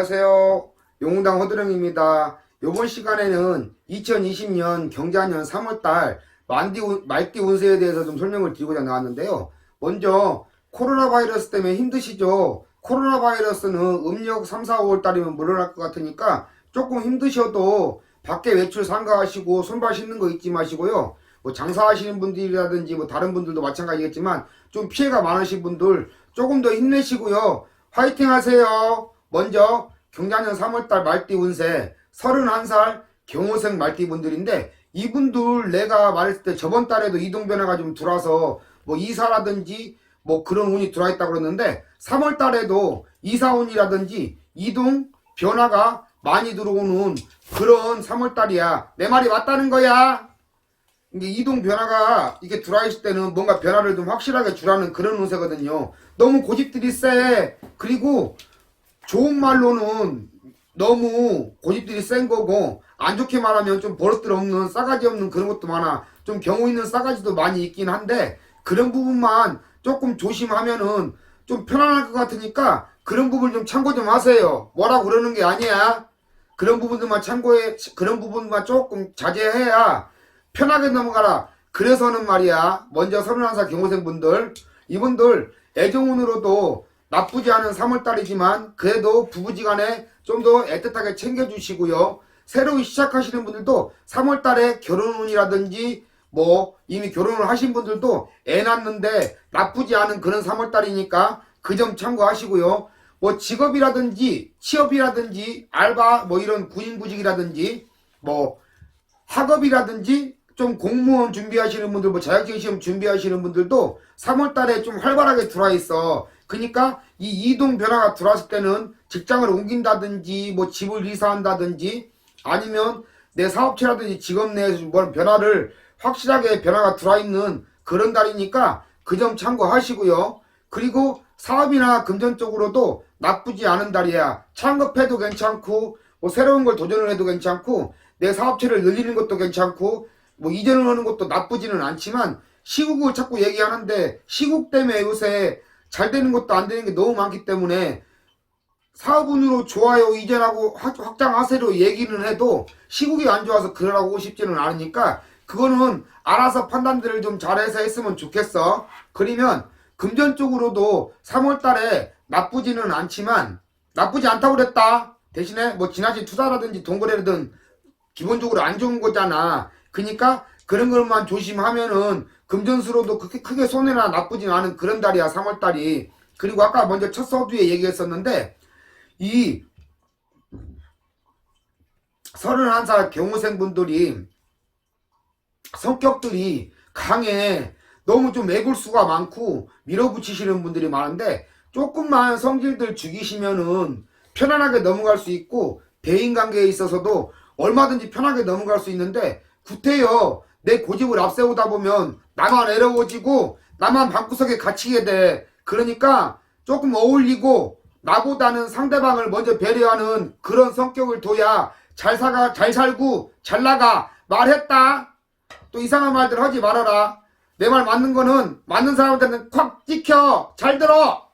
안녕하세요. 용당 허드령입니다. 이번 시간에는 2020년 경자년 3월달 만디, 운- 말띠 운세에 대해서 좀 설명을 드리고자 나왔는데요. 먼저 코로나 바이러스 때문에 힘드시죠? 코로나 바이러스는 음력 3, 4, 5월달이면 물러날 것 같으니까 조금 힘드셔도 밖에 외출 삼가하시고 손발 씻는 거 잊지 마시고요. 뭐 장사하시는 분들이라든지 뭐 다른 분들도 마찬가지겠지만 좀 피해가 많으신 분들 조금 더 힘내시고요. 화이팅 하세요. 먼저 경자년 3월달 말띠 운세 31살 경호생 말띠 분들인데 이분들 내가 말했을 때 저번 달에도 이동 변화가 좀 들어와서 뭐 이사라든지 뭐 그런 운이 들어와 있다고 그랬는데 3월 달에도 이사운이라든지 이동 변화가 많이 들어오는 그런 3월 달이야. 내 말이 맞다는 거야. 이게 이동 변화가 이게 들어와 있을 때는 뭔가 변화를 좀 확실하게 주라는 그런 운세거든요. 너무 고집들이 세. 그리고 좋은 말로는 너무 고집들이 센 거고 안 좋게 말하면 좀 버릇들 없는 싸가지 없는 그런 것도 많아. 좀 경우 있는 싸가지도 많이 있긴 한데 그런 부분만 조금 조심하면은 좀 편안할 것 같으니까 그런 부분 좀 참고 좀 하세요. 뭐라고 그러는 게 아니야. 그런 부분들만 참고해, 그런 부분만 조금 자제해야 편하게 넘어가라. 그래서는 말이야. 먼저 31살 경호생분들, 이분들 애정운으로도 나쁘지 않은 3월달이지만 그래도 부부지간에 좀 더 애틋하게 챙겨주시고요. 새로 시작하시는 분들도 3월달에 결혼운이라든지 뭐 이미 결혼을 하신 분들도 애 낳는데 나쁘지 않은 그런 3월달이니까 그 점 참고하시고요. 뭐 직업이라든지 취업이라든지 알바 뭐 이런 군인구직이라든지 뭐 학업이라든지 좀 공무원 준비하시는 분들, 뭐 자격증 시험 준비하시는 분들도 3월 달에 좀 활발하게 들어와 있어. 그러니까 이 이동 변화가 들어왔을 때는 직장을 옮긴다든지 뭐 집을 이사한다든지 아니면 내 사업체라든지 직업 내에서 뭘 변화를 확실하게 변화가 들어와 있는 그런 달이니까 그 점 참고하시고요. 그리고 사업이나 금전 쪽으로도 나쁘지 않은 달이야. 창업해도 괜찮고 뭐 새로운 걸 도전을 해도 괜찮고 내 사업체를 늘리는 것도 괜찮고 뭐 이전을 하는 것도 나쁘지는 않지만 시국을 자꾸 얘기하는데 시국 때문에 요새 잘 되는 것도 안 되는 게 너무 많기 때문에 사업운으로 좋아요 이전하고 확- 확장하세요 얘기는 해도 시국이 안 좋아서 그러라고 싶지는 않으니까 그거는 알아서 판단들을 좀 잘해서 했으면 좋겠어 그러면 금전 쪽으로도 3월 달에 나쁘지는 않지만 나쁘지 않다고 그랬다 대신에 뭐 지나친 투자라든지 동거래든 기본적으로 안 좋은 거잖아. 그러니까 그런 것만 조심하면은 금전수로도 그렇게 크게 손해나 나쁘진 않은 그런 달이야 3월 달이. 그리고 아까 먼저 첫 서두에 얘기했었는데 이 31살 경호생분들이 성격들이 강해. 너무 좀 애굴수가 많고 밀어붙이시는 분들이 많은데 조금만 성질들 죽이시면은 편안하게 넘어갈 수 있고 대인관계에 있어서도 얼마든지 편하게 넘어갈 수 있는데 구태여 내 고집을 앞세우다 보면 나만 애로워지고 나만 방구석에 갇히게 돼. 그러니까 조금 어울리고 나보다는 상대방을 먼저 배려하는 그런 성격을 둬야 잘 사가 잘 살고 잘 나가 말했다. 또 이상한 말들 하지 말아라. 내 말 맞는 거는 맞는 사람한테는 콱 찍혀 잘 들어.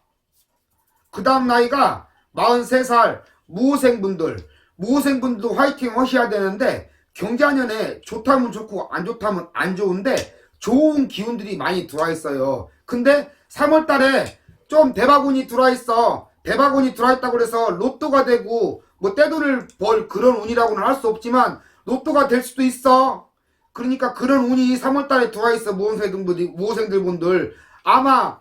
그 다음 나이가 43살 무호생분들 무호생분들도 화이팅 하셔야 되는데 경자년에 좋다면 좋고 안 좋다면 안 좋은데 좋은 기운들이 많이 들어와 있어요. 근데 3월 달에 좀 대박운이 들어와 있어. 대박운이 들어와 있다고 그래서 로또가 되고 뭐 떼돈을 벌 그런 운이라고는 할 수 없지만 로또가 될 수도 있어. 그러니까 그런 운이 3월 달에 들어와 있어. 무호생분들이 무호생들 분들 아마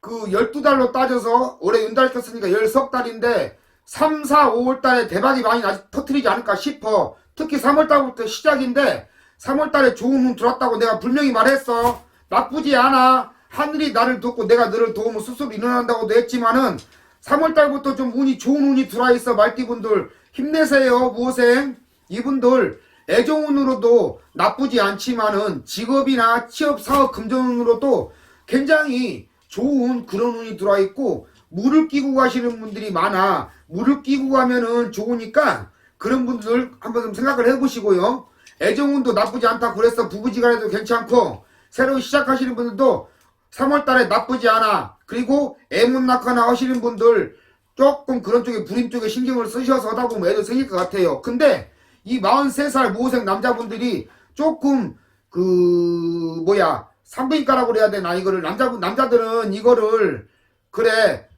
그 12달로 따져서 올해 윤달 떴으니까 10석 달인데 3, 4, 5월 달에 대박이 많이 나, 터트리지 않을까 싶어. 특히 3월 달부터 시작인데 3월 달에 좋은 운 들어왔다고 내가 분명히 말했어. 나쁘지 않아. 하늘이 나를 돕고 내가 너를 도우면 스스로 일어난다고도 했지만은 3월 달부터 좀 운이 좋은 운이 들어와 있어. 말띠분들 힘내세요. 무호생. 이분들 애정운으로도 나쁘지 않지만은 직업이나 취업, 사업, 금전운으로도 굉장히 좋은 그런 운이 들어와 있고 물을 끼고 가시는 분들이 많아. 물을 끼고 가면은 좋으니까 그런 분들 한번 좀 생각을 해보시고요. 애정운도 나쁘지 않다 그래서 부부지간에도 괜찮고 새로 시작하시는 분들도 3월달에 나쁘지 않아. 그리고 애문 낙하나 하시는 분들 조금 그런 쪽에 불임 쪽에 신경을 쓰셔서 하다 보면 애들 생길 것 같아요. 근데 이 43살 모생 남자분들이 조금 그 뭐야 산부인과라고 그래야 되나 이거를 남자분 남자들은 이거를 그래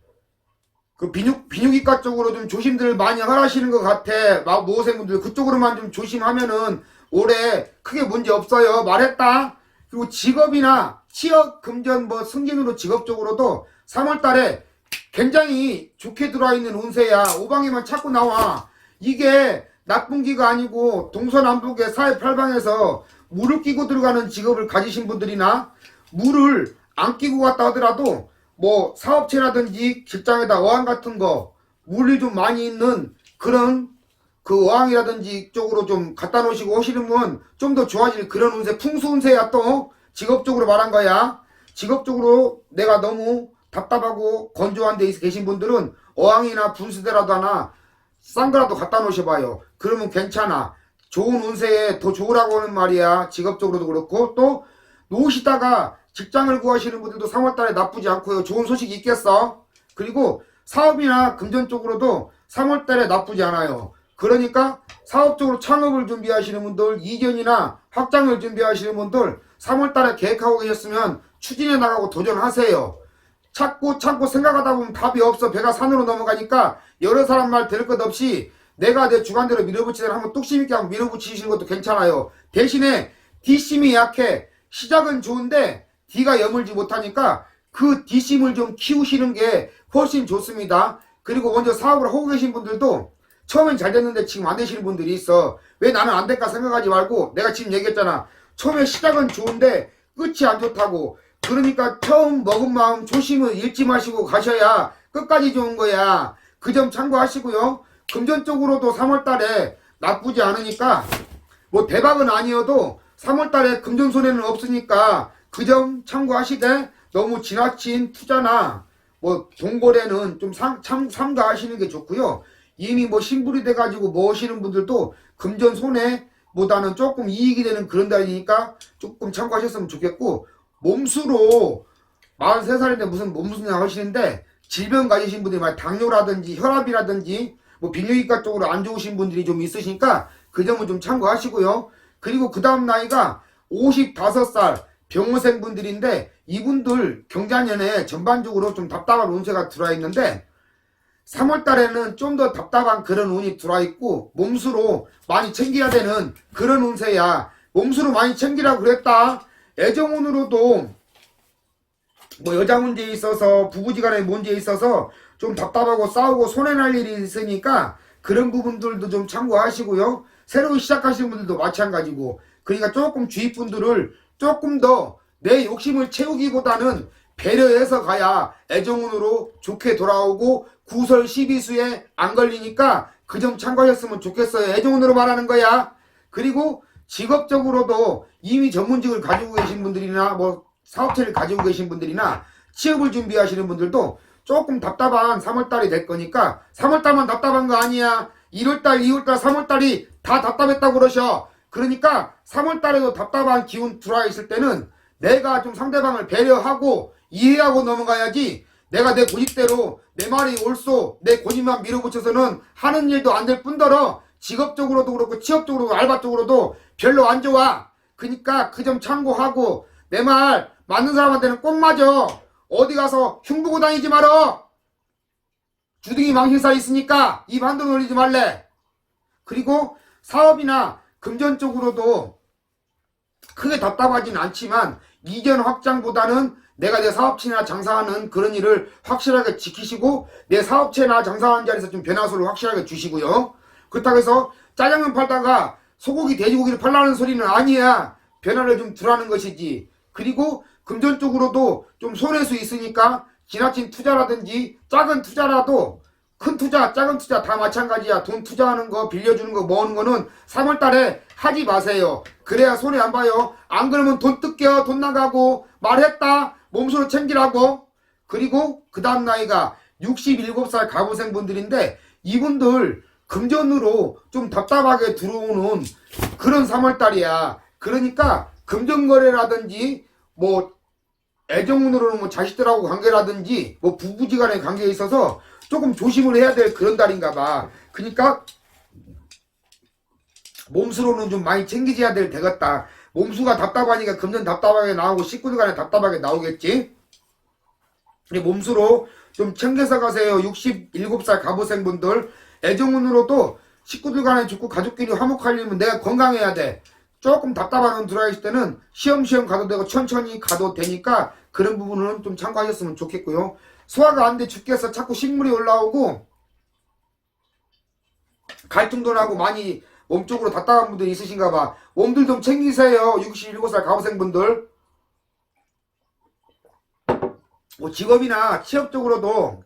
그 비뇨 비뇨기과 쪽으로 좀 조심들 많이 하시는 것 같아. 마- 모생분들 그쪽으로만 좀 조심하면은 올해 크게 문제 없어요. 말했다? 그리고 직업이나 취업 금전 뭐 승진으로 직업적으로도 3월 달에 굉장히 좋게 들어와 있는 운세야. 오방에만 찾고 나와. 이게 나쁜 기가 아니고 동서남북의 사회팔방에서 물을 끼고 들어가는 직업을 가지신 분들이나 물을 안 끼고 갔다 하더라도 뭐 사업체라든지 직장에다 어항 같은 거 물이 좀 많이 있는 그런 그 어항이라든지 쪽으로 좀 갖다 놓으시고 오시는 분좀더 좋아질 그런 운세 풍수 운세야 또. 직업적으로 말한 거야. 직업적으로 내가 너무 답답하고 건조한 데 계신 분들은 어항이나 분수대라도 하나 싼 거라도 갖다 놓으셔봐요. 그러면 괜찮아. 좋은 운세에 더 좋으라고 하는 말이야. 직업적으로도 그렇고 또 놓으시다가 직장을 구하시는 분들도 3월달에 나쁘지 않고요. 좋은 소식이 있겠어? 그리고 사업이나 금전 쪽으로도 3월달에 나쁘지 않아요. 그러니까 사업적으로 창업을 준비하시는 분들 이전이나 확장을 준비하시는 분들 3월달에 계획하고 계셨으면 추진해 나가고 도전하세요. 찾고 찾고 생각하다 보면 답이 없어. 배가 산으로 넘어가니까 여러 사람 말 들을 것 없이 내가 내 주관대로 밀어붙이다 한번 뚝심 있게 한번 밀어붙이시는 것도 괜찮아요. 대신에 뒷심이 약해 시작은 좋은데 D가 여물지 못하니까 그 뒷심을 좀 키우시는 게 훨씬 좋습니다 그리고 먼저 사업을 하고 계신 분들도 처음엔 잘 됐는데 지금 안 되시는 분들이 있어 왜 나는 안 될까 생각하지 말고 내가 지금 얘기했잖아 처음에 시작은 좋은데 끝이 안 좋다고 그러니까 처음 먹은 마음 조심을 잃지 마시고 가셔야 끝까지 좋은 거야. 그 점 참고하시고요. 금전 쪽으로도 3월달에 나쁘지 않으니까 뭐 대박은 아니어도 3월달에 금전 손해는 없으니까 그 점 참고하시되 너무 지나친 투자나 뭐 동거래는 좀 상, 참, 삼가하시는 게 좋고요. 이미 뭐 신불이 돼가지고 뭐 하시는 분들도 금전 손해보다는 조금 이익이 되는 그런 달이니까 조금 참고하셨으면 좋겠고 몸수로 43살인데 무슨 몸수냐 하시는데 질병 가지신 분들이 막 당뇨라든지 혈압이라든지 뭐 비뇨기과 쪽으로 안 좋으신 분들이 좀 있으시니까 그 점은 좀 참고하시고요. 그리고 그 다음 나이가 55살 병원생 분들인데 이분들 경자년에 전반적으로 좀 답답한 운세가 들어와 있는데 3월 달에는 좀 더 답답한 그런 운이 들어와 있고 몸수로 많이 챙겨야 되는 그런 운세야. 몸수로 많이 챙기라고 그랬다. 애정운으로도 뭐 여자 문제에 있어서 부부지간에 문제에 있어서 좀 답답하고 싸우고 손해날 일이 있으니까 그런 부분들도 좀 참고하시고요. 새로 시작하시는 분들도 마찬가지고 그러니까 조금 주위 분들을 조금 더 내 욕심을 채우기보다는 배려해서 가야 애정운으로 좋게 돌아오고 구설 12수에 안 걸리니까 그 점 참고하셨으면 좋겠어요. 애정운으로 말하는 거야. 그리고 직업적으로도 이미 전문직을 가지고 계신 분들이나 뭐 사업체를 가지고 계신 분들이나 취업을 준비하시는 분들도 조금 답답한 3월달이 될 거니까 3월달만 답답한 거 아니야 1월달 2월달 3월달이 다 답답했다고 그러셔. 그러니까 3월달에도 답답한 기운 들어와 있을 때는 내가 좀 상대방을 배려하고 이해하고 넘어가야지 내가 내 고집대로 내 말이 옳소 내 고집만 밀어붙여서는 하는 일도 안 될 뿐더러 직업적으로도 그렇고 취업적으로도 알바 쪽으로도 별로 안 좋아. 그니까 그 점 참고하고 내 말 맞는 사람한테는 꼭 맞아. 어디 가서 흉보고 다니지 말어 주둥이 망신살 있으니까 입 한두 놀리지 말래 그리고 사업이나 금전 쪽으로도 크게 답답하진 않지만 이전 확장보다는 내가 내 사업체나 장사하는 그런 일을 확실하게 지키시고 내 사업체나 장사하는 자리에서 좀 변화소를 확실하게 주시고요. 그렇다고 해서 짜장면 팔다가 소고기 돼지고기를 팔라는 소리는 아니야. 변화를 좀 두라는 것이지. 그리고 금전 쪽으로도 좀 손해수 있으니까 지나친 투자라든지 작은 투자라도 큰 투자, 작은 투자 다 마찬가지야. 돈 투자하는 거, 빌려주는 거, 모으는 거는 3월 달에 하지 마세요. 그래야 손해 안 봐요. 안 그러면 돈 뜯겨, 돈 나가고, 말했다, 몸수로 챙기라고. 그리고 그 다음 나이가 67살 가부생 분들인데, 이분들 금전으로 좀 답답하게 들어오는 그런 3월 달이야. 그러니까 금전거래라든지, 뭐, 애정운으로는 뭐 자식들하고 관계라든지 뭐 부부지간의 관계에 있어서 조금 조심을 해야 될 그런 달인가 봐. 그러니까 몸수로는 좀 많이 챙기셔야 될 되겠다. 몸수가 답답하니까 금전 답답하게 나오고 식구들 간에 답답하게 나오겠지. 근데 몸수로 좀 챙겨서 가세요. 67살 가부생분들 애정운으로도 식구들 간에 좋고 가족끼리 화목하려면 내가 건강해야 돼. 조금 답답한 운 들어있을 때는 시험시험 가도 되고 천천히 가도 되니까 그런 부분은 좀 참고하셨으면 좋겠고요. 소화가 안 돼 죽겠어 자꾸 식물이 올라오고 갈등도 나고 많이 몸쪽으로 답답한 분들이 있으신가 봐. 몸들 좀 챙기세요. 67살 가부생분들. 뭐 직업이나 취업적으로도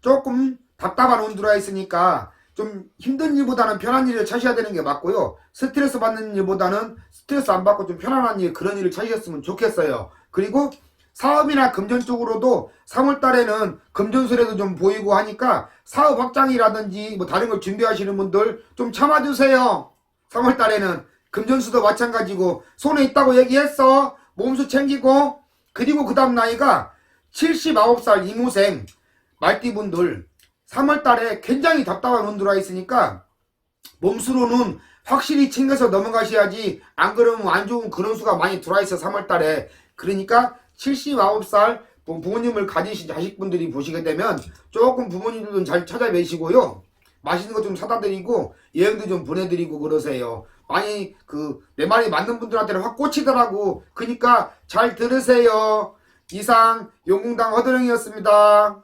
조금 답답한 운 들어와 있으니까 좀 힘든 일보다는 편한 일을 찾으셔야 되는 게 맞고요. 스트레스 받는 일보다는 스트레스 안 받고 좀 편안한 일 그런 일을 찾으셨으면 좋겠어요. 그리고 사업이나 금전 쪽으로도 3월 달에는 금전수레도 좀 보이고 하니까 사업 확장이라든지 뭐 다른 걸 준비하시는 분들 좀 참아주세요. 3월 달에는 금전수도 마찬가지고 손에 있다고 얘기했어. 몸수 챙기고 그리고 그 다음 나이가 79살 이모생 말띠분들 3월 달에 굉장히 답답한 운 들어와 있으니까 몸수로는 확실히 챙겨서 넘어가셔야지 안 그러면 안 좋은 그런 수가 많이 들어와 있어 3월 달에. 그러니까 79살 부모님을 가지신 자식분들이 보시게 되면 조금 부모님들은 잘 찾아뵈시고요. 맛있는 거 좀 사다 드리고 여행도 좀 보내드리고 그러세요. 많이 그 내 말이 맞는 분들한테는 확 꽂히더라고. 그니까 잘 들으세요. 이상 용궁당 허드령이었습니다